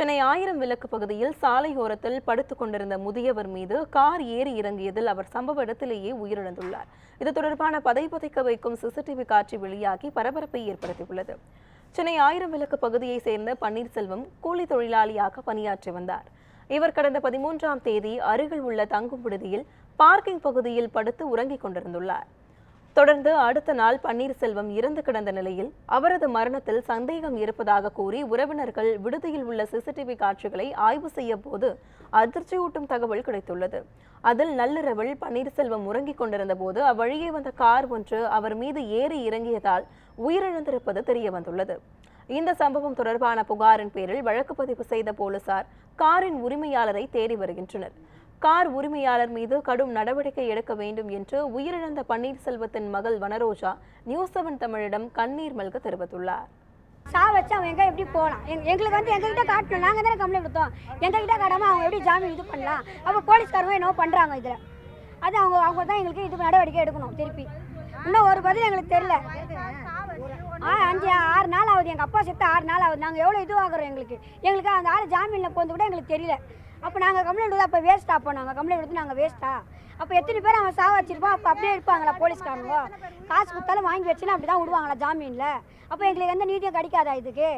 சென்னை ஆயிரம் விளக்கு பகுதியில் சாலையோரத்தில் படுத்துக் கொண்டிருந்த முதியவர் மீது கார் ஏறி இறங்கியதில் அவர் சம்பவ இடத்திலேயே உயிரிழந்துள்ளார். இது தொடர்பான பதை பதைக்க வைக்கும் சிசிடிவி காட்சி வெளியாகி பரபரப்பை ஏற்படுத்தியுள்ளது. சென்னை ஆயிரம் விளக்கு பகுதியை சேர்ந்த பன்னீர்செல்வம் கூலி தொழிலாளியாக பணியாற்றி வந்தார். இவர் கடந்த பதிமூன்றாம் தேதி அருகில் உள்ள தங்கும் விடுதியில் பார்க்கிங் பகுதியில் படுத்து உறங்கிக் கொண்டிருந்துள்ளார். தொடர்ந்து அடுத்த நாள் பன்னீர்செல்வம் இறந்து கிடந்த நிலையில் அவரது மரணத்தில் சந்தேகம் இருப்பதாக கூறி உறவினர்கள் விடுதியில் உள்ள சிசிடிவி காட்சிகளை ஆய்வு செய்ய போது அதிர்ச்சியூட்டும் தகவல் கிடைத்துள்ளது. அதில் நள்ளிரவில் பன்னீர்செல்வம் உறங்கிக் கொண்டிருந்த போது அவ்வழியே வந்த கார் ஒன்று அவர் மீது ஏறி இறங்கியதால் உயிரிழந்திருப்பது தெரிய வந்துள்ளது இந்த சம்பவம் தொடர்பான புகாரின் பேரில் வழக்கு பதிவு செய்த போலீசார் காரின் உரிமையாளரை தேடி வருகின்றனர். கார் உரிமையாளர் மீது கடும் நடவடிக்கை எடுக்க வேண்டும் என்று உயிரிழந்த பன்னீர்செல்வத்தின் மகள் வனரோஜா நியூஸ் செவன் தமிழிடம் கண்ணீர் மல்க தெரிவித்துள்ளார். சா வச்சு அவங்க எங்கே எப்படி போகலாம் எங் எங்களுக்கு வந்து எங்ககிட்ட காட்டணும். நாங்கள் தானே கம்ப்ளைண்ட் கொடுத்தோம். எங்ககிட்ட காட்டாமல் அவங்க எப்படி ஜாமீன் இது பண்ணலாம்? அப்போ போலீஸ்காரங்க என்னவோ பண்ணுறாங்க இதில். அது அவங்க அவங்க தான் எங்களுக்கு இது நடவடிக்கை எடுக்கணும் திருப்பி. இன்னும் ஒரு பதில் எங்களுக்கு தெரியல. ஆ அஞ்சு ஆகுது எங்கள் அப்பா செத்து ஆறு நாள் ஆகுது. நாங்கள் எவ்வளோ இதுவாகிறோம் எங்களுக்கு? எங்களுக்கு அந்த ஆள் ஜாமீனில் போந்து கூட எங்களுக்கு தெரியல. அப்போ நாங்கள் கம்ப்ளைண்ட் கொடுத்து அப்போ வேஸ்ட் அப்போ நாங்கள் கம்ப்ளைண்ட் கொடுத்து நாங்கள் வேஸ்ட்டா அப்போ எத்தனை பேர் அவன் சாக வச்சிருப்பான்? அப்போ அப்படியே இருப்பாங்களா போலீஸ்காரங்க? காசு கொடுத்தாலும் வாங்கி வச்சுன்னா அப்படி தான் விடுவாங்களா ஜாமீனில்? அப்போ எங்களுக்கு எந்த நீதியும் கிடைக்காதா இதுக்கு?